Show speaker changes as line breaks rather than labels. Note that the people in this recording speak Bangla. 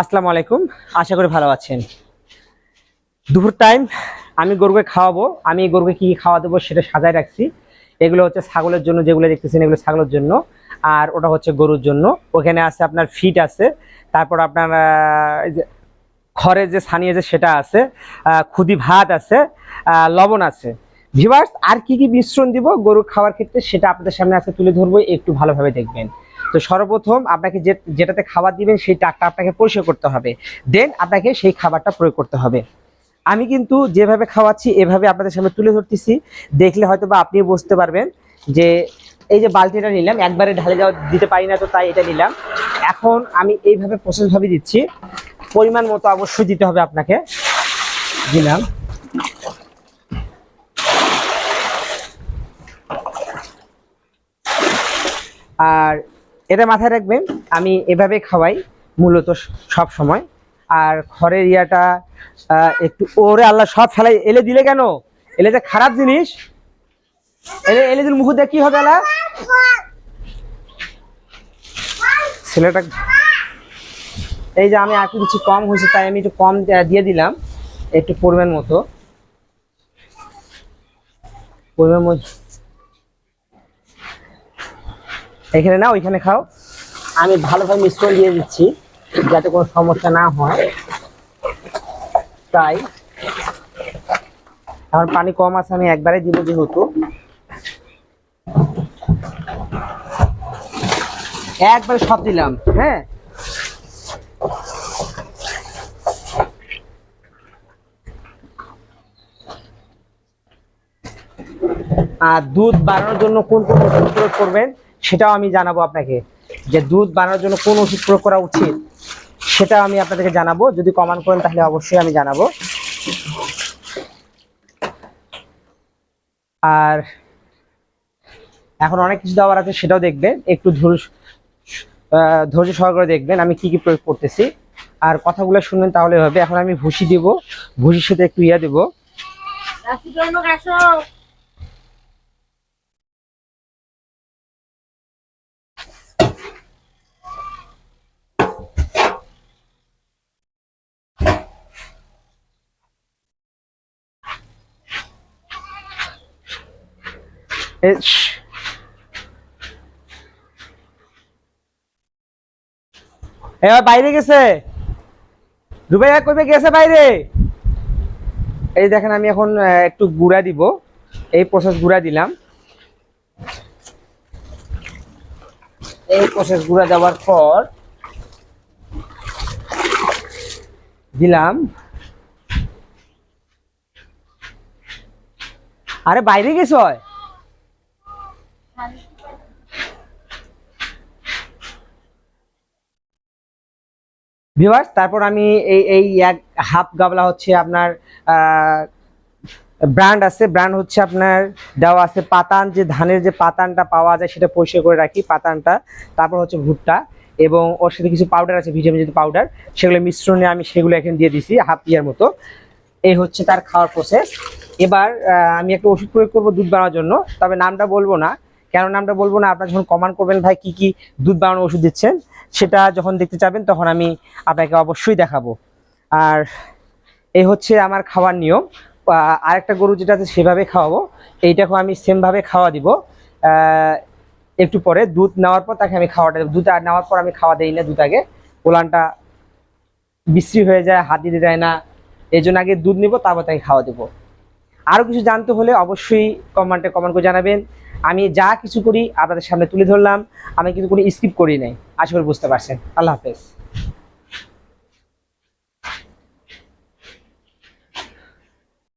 আসসালামু আলাইকুম, আশা করি ভালো আছেন। দুপুর টাইম আমি গরুকে খাওয়াবো, আমি গরুকে কি খাওয়া দেবো সেটা সাজায় রাখছি। এগুলো হচ্ছে ছাগলের জন্য যেগুলো দেখতেছেন, এগুলো ছাগলের জন্য, আর ওটা হচ্ছে গরুর জন্য। ওখানে আছে আপনার ফিট আছে, তারপর আপনার এই যে ছানিয়ে যে সেটা আছে খুদি ভাত আছে লবণ আছে। ভিভার্স আর কি কি মিশ্রণ দিব গরুর খাওয়ার ক্ষেত্রে সেটা আপনাদের সামনে আজকে তুলে ধরবো, একটু ভালোভাবে দেখবেন। তো সর্বপ্রথম আপনাকে যে যেটাতে খাবার দিবেন, সেই টাকটা আপনাকে পরিষ্কার করতে হবে। দেন আপনাকে সেই খাবারটা প্রয়োগ করতে হবে। আমি কিন্তু যেভাবে খাওয়াচ্ছি, এভাবে আপনাদের সামনে তুলে ধরতেছি। দেখলে হয়তো বা আপনি বুঝতে পারবেন যে এই যে বালতিটা নিলাম, একবারে ঢালে যাওয়া দিতে পারি না তো তাই এটা নিলাম। এখন আমি এইভাবে প্রসেসভাবে দিচ্ছি। পরিমাণ মতো অবশ্যই দিতে হবে আপনাকে। দিলাম আর এটা মাথায় রাখবেন, আমি এভাবে খাওয়াই মূলত সব সময়। আর খড়ের ইয়াটা একটু ওরে আল্লাহ সব ফেলাই, এলে দিলে কেন? এলে যে খারাপ জিনিস। এলে এলে দিল মুখ দিয়ে কি হবে আলা ছেলেটা এই যে আমি আর কিছু কম হয়েছে, তাই আমি একটু কম দিয়ে দিলাম, একটু পরিমাণ মতো। পরিমাণ মতো এখানে না ওইখানে খাও। আমি ভালোভাবে মিশ্রণ দিয়ে দিচ্ছি, যাতে কোনো সমস্যা না হয়। তাই। আমার পানি কম আছে, আমি একবারে দিব যেহেতু। একবারে সব দিলাম হ্যাঁ? আর দুধ বাড়ানোর জন্য কোন কোন প্রয়োগ করবেন? সেটাও আমি জানাব আপনাকে। যে দুধ বানানোর জন্য কোন ওষুধ প্রয়োগ করা উচিত সেটাও আমি আপনাদেরকে জানাব। যদি কমান করেন তাহলে অবশ্যই আমি জানাব। আর এখন অনেক কিছু দেওয়ার আছে, সেটাও দেখবেন। একটু ধৈর্য সহকারে দেখবেন আমি কি কি প্রয়োগ করতেছি। আর কথাগুলো শুনবেন তাহলে হবে। এখন আমি ভুসি দিব। ভুসির সাথে একটু ইয়া দিব। এবার বাইরে গেছে। রুবাইয়া কইবে গেছে বাইরে। এই দেখেন আমি এখন একটু গুঁড়া দিব। এই প্রসেস গুঁড়া দিলাম। এই প্রসেস গুঁড়া দেওয়ার পর দিলাম। আরে বাইরে গেছ হয় ভিউয়ার্স তারপর আমি এই এই এক হাফ গাবলা হচ্ছে আপনার ব্র্যান্ড আছে। ব্র্যান্ড হচ্ছে আপনার, দেওয়া আছে পাতান, যে ধানের যে পাতানটা পাওয়া যায় সেটা পরিষ্কার করে রাখি, পাতানটা। তারপর হচ্ছে ভুট্টা এবং ওর সাথে কিছু পাউডার আছে ভিটামিন যদি পাউডার সেগুলো মিশ্রণে আমি সেগুলো এখানে দিয়ে দিছি হাফ ইয়ার মতো। এই হচ্ছে তার খাওয়ার প্রসেস এবার আমি একটা ওষুধ প্রয়োগ করব দুধ বানানোর জন্য, তবে নামটা বলব না। কেন নামটা বলব না, আপনারা যখন কমান্ড করবেন ভাই কি কি দুধ বানানোর ওষুধ দিচ্ছেন, সেটা যখন দেখতে চাবেন তখন আমি আপনাকে অবশ্যই দেখাবো। আর এই হচ্ছে আমার খাওয়ার নিয়ম। আরেকটা গরু যেটা আছে সেভাবে খাওয়াবো। এইটাকেও আমি সেমভাবে খাওয়া দিব। একটু পরে দুধ নেওয়ার পর তাকে আমি খাওয়াটা দুধ আর নেওয়ার পর আমি খাওয়া দিই না দুধ আগে। ওলানটা বিশ্রী হয়ে যায়, হাত দিতে দেয় না। এই জন্য আগে দুধ নিব, তারপর তাকে খাওয়া দেবো। আরও কিছু জানতে হলে অবশ্যই কমেন্টে কমেন্ট করে জানাবেন। আমি যা কিছু করি আপনাদের সামনে তুলে ধরলাম। আমি কিন্তু কোনো স্কিপ করি নাই। আশা করি বুঝতে পারছেন। আল্লাহ হাফেজ।